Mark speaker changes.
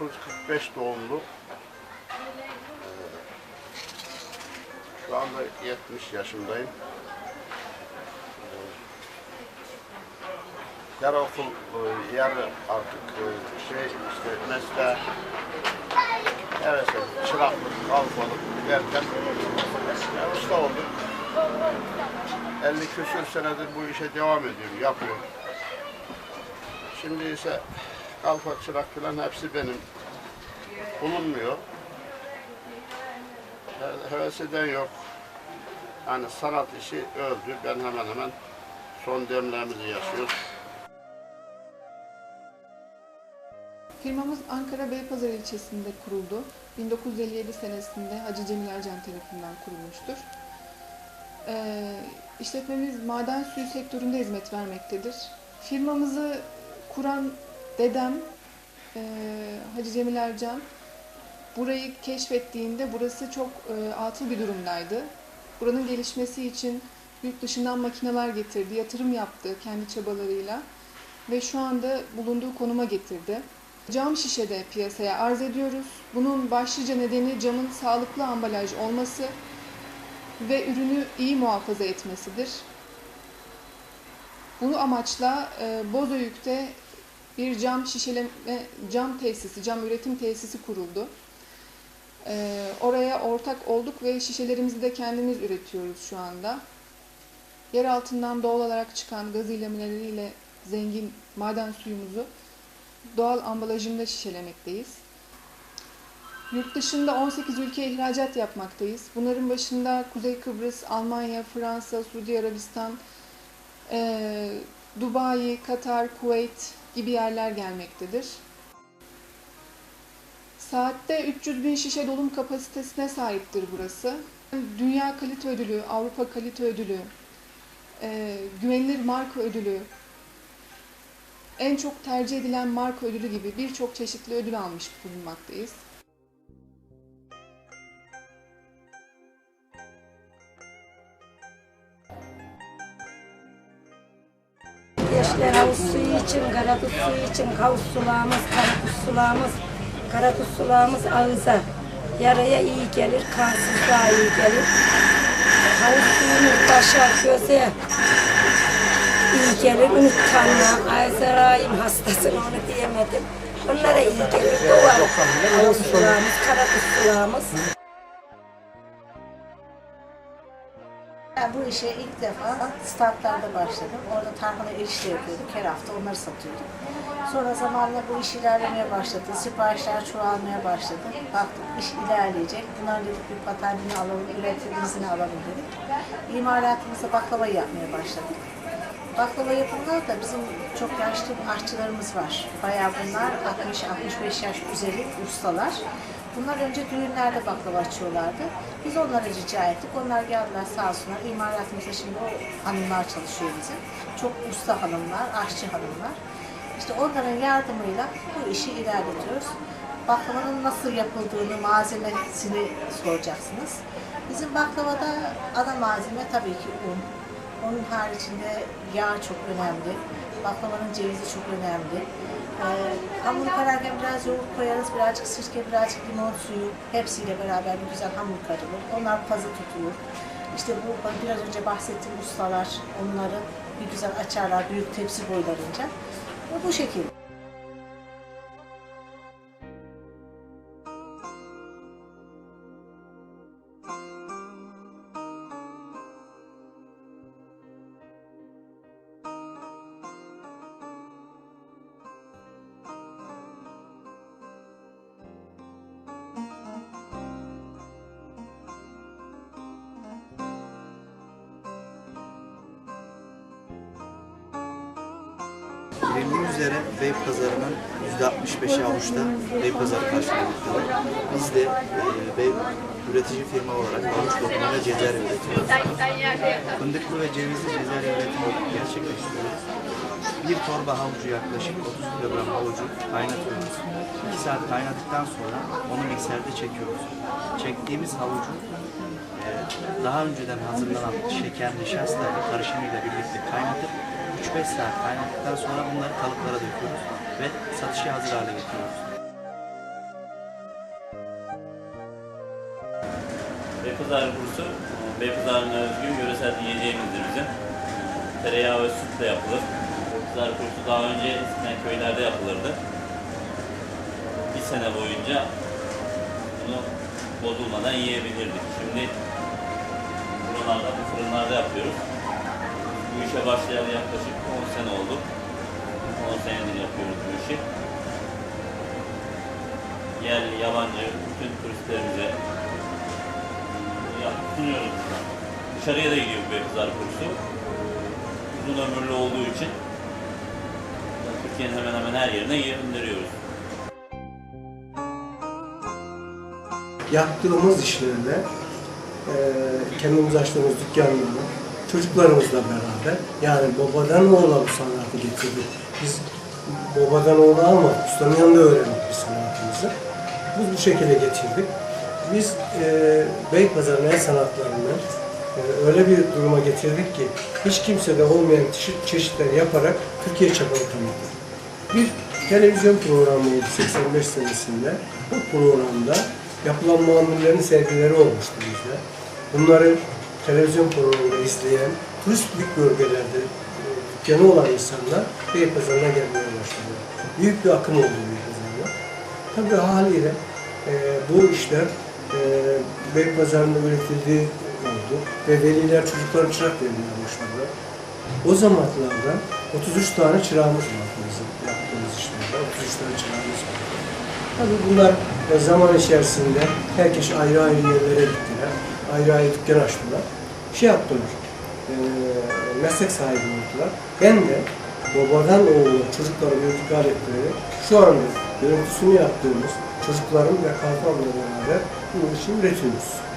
Speaker 1: 1945 doğumlu. Ee, Şu anda 70 yaşındayım. Ee, Yarı okul, e, yarı artık e, şey işte mesleğe evet çıraklık, kalfalık derken usta oldum. 50 küsür senedir bu işe devam ediyorum, yapıyorum. Şimdi ise kalfa, çırak falan hepsi benim. Bulunmuyor. He- Heves eden yok. Yani sanat işi öldü. Ben hemen hemen son demlerimizi yaşıyoruz.
Speaker 2: Firmamız Ankara Beypazarı ilçesinde kuruldu. 1957 senesinde Hacı Cemil Ercan tarafından kurulmuştur. Ee, işletmemiz maden suyu sektöründe hizmet vermektedir. Firmamızı kuran dedem e, Hacı Cemil Ercan burayı keşfettiğinde burası çok e, atıl bir durumdaydı. Buranın gelişmesi için yurt dışından makineler getirdi, yatırım yaptı kendi çabalarıyla ve şu anda bulunduğu konuma getirdi. Cam şişede piyasaya arz ediyoruz. Bunun başlıca nedeni camın sağlıklı ambalaj olması ve ürünü iyi muhafaza etmesidir. Bu amaçla e, Bozüyük'te bir cam şişeleme, cam tesisi, cam üretim tesisi kuruldu. E, oraya ortak olduk ve şişelerimizi de kendimiz üretiyoruz şu anda. Yer altından doğal olarak çıkan gaz ilemeleriyle zengin maden suyumuzu doğal ambalajında şişelemekteyiz. Yurt dışında 18 ülkeye ihracat yapmaktayız. Bunların başında Kuzey Kıbrıs, Almanya, Fransa, Suudi Arabistan, eee, Dubai, Katar, Kuveyt gibi yerler gelmektedir. Saatte 300 bin şişe dolum kapasitesine sahiptir burası. Dünya Kalite Ödülü, Avrupa Kalite Ödülü, eee, güvenilir marka ödülü, en çok tercih edilen marka ödülü gibi birçok çeşitli ödül almış bulunmaktayız.
Speaker 3: Havuz suyu için, karadut suyu için havuz sulağımız, karadut sulağımız, karadut sulağımız ağıza, yaraya iyi gelir, kansızlığa iyi gelir. Havuz suyumuz başa, göze iyi gelir, unutkanlığa, Ayzerayim hastasını onu diyemedim. Onlara iyi gelir, doğal havuz sulağımız, karadut sulağımız.
Speaker 4: İşe ilk defa statlarda başladım. Orada tarhana erişte yapıyorduk. Her hafta onları satıyorduk. Sonra zamanla bu iş ilerlemeye başladı. Siparişler çoğalmaya başladı. Baktık iş ilerleyecek. Bunların dedik bir patentini alalım, üretimizini alalım dedik. İmalatımızda baklava yapmaya başladık. Baklava yapımında da bizim çok yaşlı aşçılarımız var. Bayağı bunlar 60-65 yaş üzeri ustalar. Bunlar önce düğünlerde baklava açıyorlardı. Biz onlara rica ettik. Onlar geldiler sağ olsunlar. İmalatımızda şimdi o hanımlar çalışıyor bizim. Çok usta hanımlar, aşçı hanımlar. İşte onların yardımıyla bu işi ilerletiyoruz. Baklavanın nasıl yapıldığını, malzemesini soracaksınız. Bizim baklavada ana malzeme tabii ki un. Onun haricinde yağ çok önemli. Baklavanın cevizi çok önemli. Ee, hamur kararken biraz yoğurt koyarız, birazcık sirke, birazcık limon suyu. Hepsiyle beraber bir güzel hamur karılır. Onlar pazı tutulur. İşte bu biraz önce bahsettiğim ustalar onları bir güzel açarlar büyük tepsi boylarınca. Bu şekilde.
Speaker 5: Bilindiği üzere Beypazarı'nın %65'i avuçta Beypazarı karşılamaktadır. Biz de e, Bey üretici firma olarak avuç lokumu ve cezerye üretiyoruz. Fındıklı ve cevizli cezerye üretimi gerçekleştiriyoruz. Bir torba havucu yaklaşık 30 kilogram havucu kaynatıyoruz. 2 saat kaynadıktan sonra onu mikserde çekiyoruz. Çektiğimiz havucu e, daha önceden hazırlanan şeker, nişasta karışımıyla birlikte kaynatıp 3-5 saat kaynattıktan sonra bunları kalıplara döküyoruz ve satışa hazır hale getiriyoruz.
Speaker 6: Beypazarı kursu, Beypazarı'nın özgün yöresel yiyeceğimizdir bizim. Tereyağı ve sütle yapılır. Beypazarı kursu daha önce eskiden köylerde yapılırdı. Bir sene boyunca bunu bozulmadan yiyebilirdik. Şimdi buralarda, bu fırınlarda yapıyoruz. Bu işe başlayalı yaklaşık 10 sene oldu. 10 senedir yapıyoruz bu işi. Yerli, yabancı, bütün turistlerimize sunuyoruz. Dışarıya da gidiyor bu Beypazar kursu. Uzun ömürlü olduğu için Türkiye'nin hemen hemen her yerine gönderiyoruz.
Speaker 7: yaptığımız işlerle e, kendimiz açtığımız dükkanlarla çocuklarımızla beraber yani babadan oğula bu sanatı getirdik. Biz babadan oğula almadık. Ustanın yanında öğrendik biz sanatımızı. Biz bu şekilde getirdik. Biz e, Beypazarı'nın el sanatlarını e, öyle bir duruma getirdik ki hiç kimsede olmayan çeşit, çeşitler yaparak Türkiye çapını tanıttık. Bir televizyon programı oldu 85 senesinde. Bu programda yapılan mamullerin sergileri olmuştu bizde. Bunları televizyon programında izleyen, turistik bölgelerde e, dükkanı olan insanlar Beypazarı'na gelmeye başladı. Büyük bir akım oldu Beypazarı'na. Tabii haliyle e, bu işler e, Beypazarı'nda üretildiği oldu ve veliler çocuklara çırak vermeye başladı. O zamanlarda 33 tane çırağımız vardı bizim yaptığımız işlerde. 33 tane çırağımız vardı. Tabii bunlar e, zaman içerisinde herkes ayrı ayrı yerlere gittiler. Ayrı ayrı dükkan açtılar. Şey yaptılar. E, meslek sahibi oldular. Ben de babadan oğula çocuklarımı intikal ettirerek şu anda görüntüsünü yaptığımız çocuklarım ve kalfamla beraber bu işi üretiyoruz.